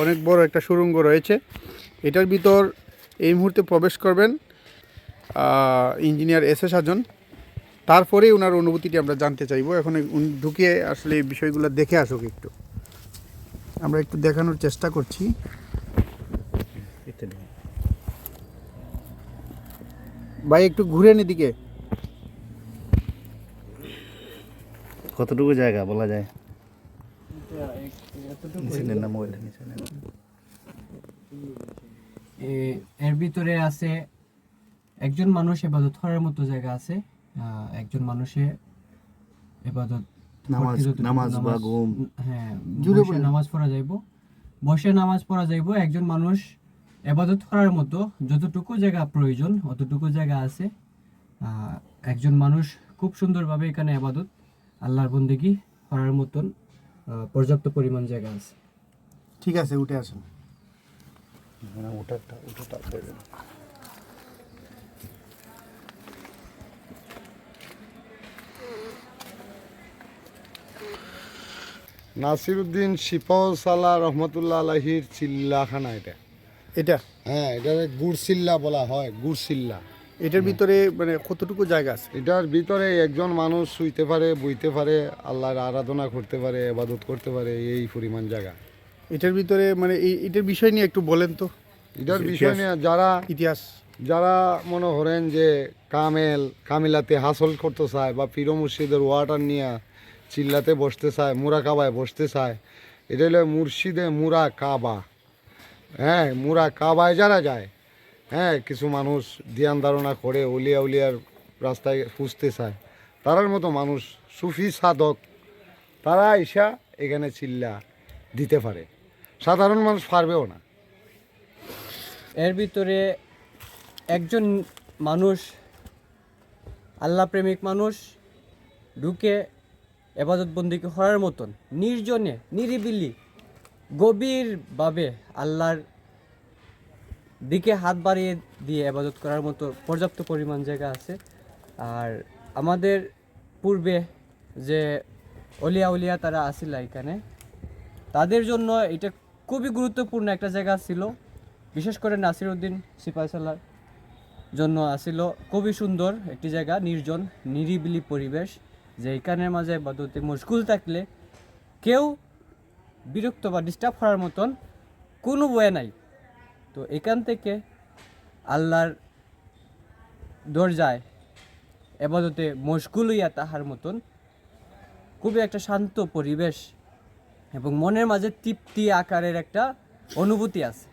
অনেক বড় একটা সুড়ঙ্গ রয়েছে। এটার ভিতর এই মুহূর্তে প্রবেশ করবেন ইঞ্জিনিয়ার এস এ সাজন। তারপরেই ওনার অনুভূতিটি আমরা জানতে চাইব। এখন ঢুকিয়ে আসলে এই বিষয়গুলো দেখে আসুক একটু। আমরা একটু দেখানোর চেষ্টা করছি। ভাই, একটু ঘুরেন এদিকে। কতটুকু জায়গা বলা যায়? এর ভিতরে আছে একজন মানুষ এবাদত করার মতো জায়গা আছে একজন মানুষে এবাদত নামাজ- যতটুকু নামাজ বা ঘুম। হ্যাঁ নামাজ পড়া যাইব। বসে নামাজ পড়া যাইব একজন মানুষ এবাদত করার মতো যতটুকু জায়গা প্রয়োজন অতটুকু জায়গা আছে। আহ, একজন মানুষ খুব সুন্দরভাবে এখানে আবাদত আল্লাহর বন্দেগী করার মতন পর্যাপ্ত পরিমাণ জায়গা আছে। ঠিক আছে উঠে আসুন। ওটাটা ওটাটা করবেন। নাসিরুদ্দিন শিফসাল্লাহ রহমতুল্লাহ আলহির চিল্লাখানা এটা। এটা? হ্যাঁ এটা গুড়চিল্লা বলা হয় গুড়চিল্লা এটার ভিতরে মানে কতটুকু জায়গা আছে? এটার ভিতরে একজন মানুষ শুইতে পারে বইতে পারে আল্লাহর আরাধনা করতে পারে এবাদত করতে পারে এই পরিমাণ জায়গা। এটার ভিতরে মানে এই এটার বিষয় নিয়ে একটু বলেন তো। এটার বিষয় নিয়ে যারা ইতিহাস। যারা মনে করেন যে কামেল কামিলাতে হাসল করতে চায় বা পীর মুর্শিদের ওয়াটার নিয়ে চিল্লাতে বসতে চায় মুরা কাবায় বসতে চায় এটা হলো মুর্শিদে মুরা কাবা। হ্যাঁ মুরা কাবায় যারা যায় হ্যাঁ কিছু মানুষ ধ্যান ধারণা করে উলিয়া উলিয়ার রাস্তায় খুঁজতে চায়। তারার মতো মানুষ, সুফি সাধক, তারা এসা এখানে চিল্লা দিতে পারে। সাধারণ মানুষ পারবেও না। এর ভিতরে একজন মানুষ আল্লাহ প্রেমিক মানুষ, ঢুকে এবাদত বন্দিকে হওয়ার মতন, নির্জনে, নিরিবিলি, গভীরভাবে আল্লাহর দিকে হাত বাড়িয়ে দিয়ে আবাদত করার মতো পর্যাপ্ত পরিমাণ জায়গা আছে। আর আমাদের পূর্বে যে অলিয়া উলিয়া তারা আসিল এখানে, তাদের জন্য এটা খুবই গুরুত্বপূর্ণ একটা জায়গা ছিল। বিশেষ করে নাসিরউদ্দিন সিপাহসাল্লার জন্য আসিল খুবই সুন্দর একটি জায়গা, নির্জন, নিরিবিলি পরিবেশ, যে এখানের মাঝে বাদতে মুশকুল থাকলে কেউ বিরক্ত বা ডিস্টার্ব করার মতন কোনো বয়ে নাই। তো এখান থেকে আল্লাহর দরজায় এবাদতে মশগুল হইয়া তাহার মতন খুবই একটা শান্ত পরিবেশ এবং মনের মাঝে তৃপ্তি আকারের একটা অনুভূতি আছে।